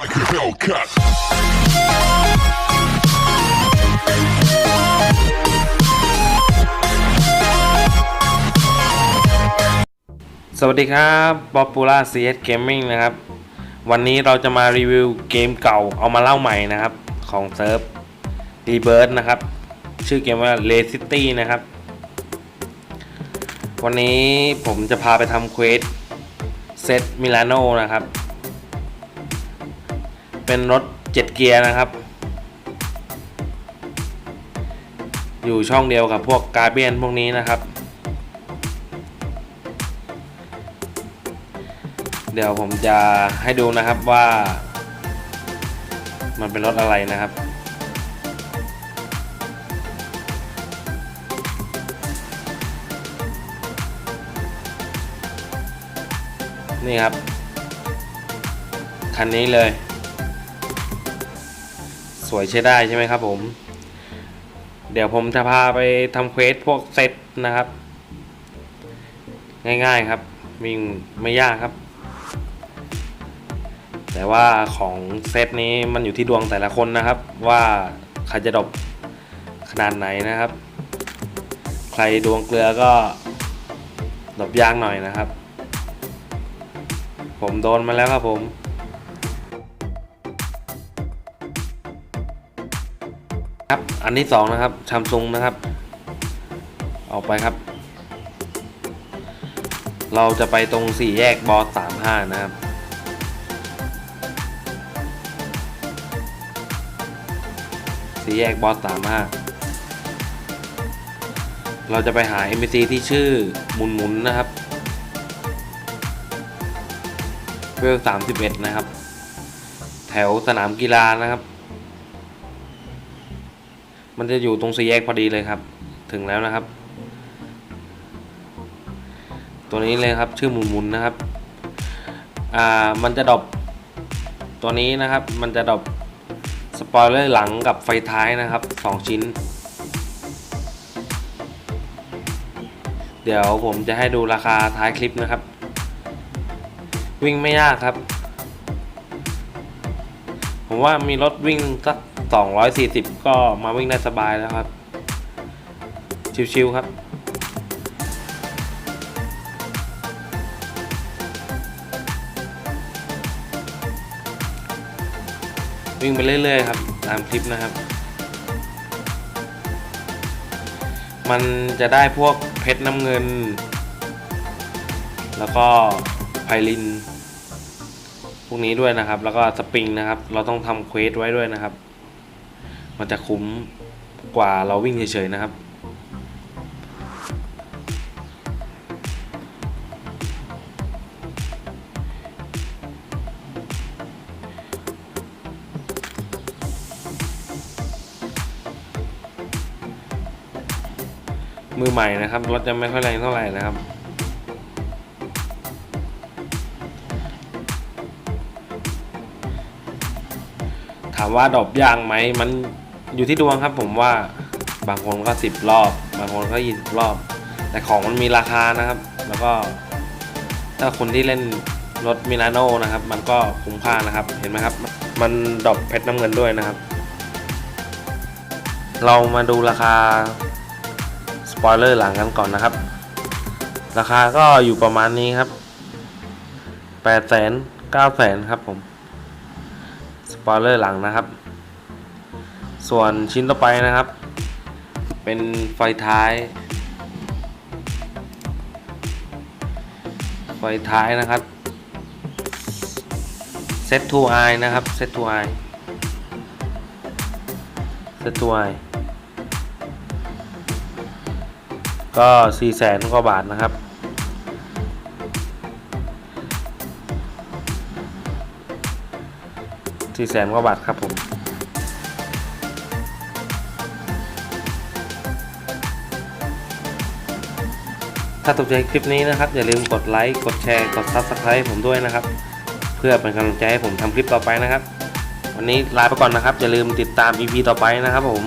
like a Hellcat. สวัสดีครับ Popular CS Gaming นะครับ วันนี้เราจะมารีวิวเกมเก่าเอามาเล่าใหม่นะครับ ของเซิร์ฟ Rebirth นะครับ ชื่อเกมว่า l a City นะครับ วันนี้ผมจะพาไปทำเควสเซตมิลานโนนะครับ เป็นรถ7เกียร์นะครับ อยู่ช่องเดียวกับพวกกาเบียนพวกนี้นะครับ เดี๋ยวผมจะให้ดูนะครับว่า มันเป็นรถอะไรนะครับนี่ครับ คันนี้เลย วยใช้ได้ใช่ไหมครับผม เดี๋ยวผมจะพาไปทำเควสพวกเซตนะครับ ง่ายๆครับวิ่งไม่ยากครับ แต่ว่าของเซตนี้มันอยู่ที่ดวงแต่ละคนนะครับ ว่าใครจะดบขนาดไหนนะครับ ใครดวงเกลือก็ดบยากหน่อยนะครับ ผมโดนมาแล้วครับผม ครับ อันที่สองนะครับชัมซุงนะครับ ออกไปครับ เราจะไปตรงสี่แยกบอสสามห้านะครับ สี่แยกบอสสามห้าเราจะไปหา NPC ที่ชื่อหมุนหมุนนะครับเวลสามสิบเอ็ดนะครับ แถวสนามกีฬานะครับ มันจะอยู่ตรงสี่แยกพอดีเลยครับ ถึงแล้วนะครับ ตัวนี้เลยครับชื่อหมุนหมุนๆนะครับ อ่ามันจะดรอปตัวนี้นะครับ มันจะดรอปสปอยเลอร์หลังกับไฟท้ายนะครับ2ชิ้น เดี๋ยวผมจะให้ดูราคาท้ายคลิปนะครับ วิ่งไม่ยากครับ ผมว่ามีรถวิ่งสัก240 ก็มาวิ่งได้สบายแล้วครับ ชิวๆครับวิ่งไปเรื่อยๆครับ ตามคลิปนะครับ มันจะได้พวกเพชรน้ำเงิน แล้วก็ไพลิน วกนี้ด้วยนะครับ แล้วก็สปริงนะครับ เราต้องทำเควสไว้ด้วยนะครับ มันจะคุ้มกว่าเราวิ่งเฉยๆนะครับมือใหม่นะครับรถจะไม่ค่อยแรงเท่าไหร่นะครับามว่าดรอบยางไหมมันอยู่ที่ดวงครับผมว่าบางคนก็สิบรอบ บางคนก็ยี่สิบรอบ แต่ของมันมีราคานะครับ แล้วก็ ถ้าคนที่เล่นรถมิลานโนนะครับ มันก็คุ้มค่านะครับเห็นไหมครับ มันดรอปเพชรน้ำเงินด้วยนะครับ เรามาดูราคาสปอยเลอร์หลังกันก่อนนะครับ ราคาก็อยู่ประมาณนี้ครับแปดแสนเก้าแสนครับผม ปอยเลอร์หลังนะครับ ส่วนชิ้นต่อไปนะครับ เป็นไฟท้าย ไฟท้ายนะครับเซตทูไอนะครับเซตทูไอเซตทูไอก็4ี่แสนกว่าบาทนะครับ สี่แสนกว่าบาทครับผมถ้าถูกใจคลิปนี้นะครับ อย่าลืมกดไลค์กดแชร์กด Subscribe ผมด้วยนะครับ เพื่อเป็นกำลังใจให้ผมทำคลิปต่อไปนะครับ วันนี้ลาไปก่อนนะครับ อย่าลืมติดตาม EP ต่อไปนะครับผม